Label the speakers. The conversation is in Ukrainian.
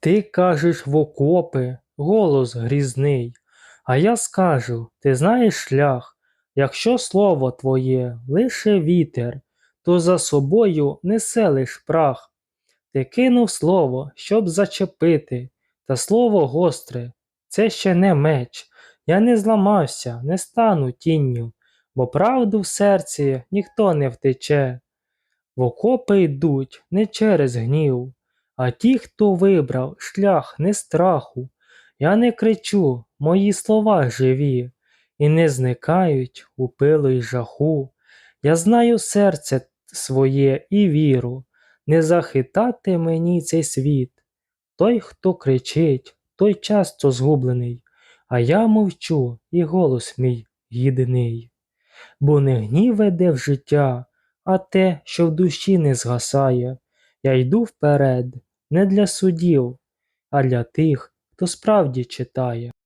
Speaker 1: Ти кажеш в окопи, голос грізний, а я скажу, ти знаєш шлях, якщо слово твоє лише вітер, то за собою несе лиш прах. Ти кинув слово, щоб зачепити, та слово гостре, це ще не меч. Я не зламався, не стану тінню, бо правду в серці ніхто не втече. В окопи йдуть не через гнів, а ті, хто вибрав шлях не страху. Я не кричу, мої слова живі, і не зникають у пилу й жаху. Я знаю серце своє і віру, не захитати мені цей світ. Той, хто кричить, той часто згублений, а я мовчу, і голос мій гідний. Бо не гнів веде в життя, а те, що в душі не згасає. Я йду вперед, не для судів, а для тих, хто справді читає.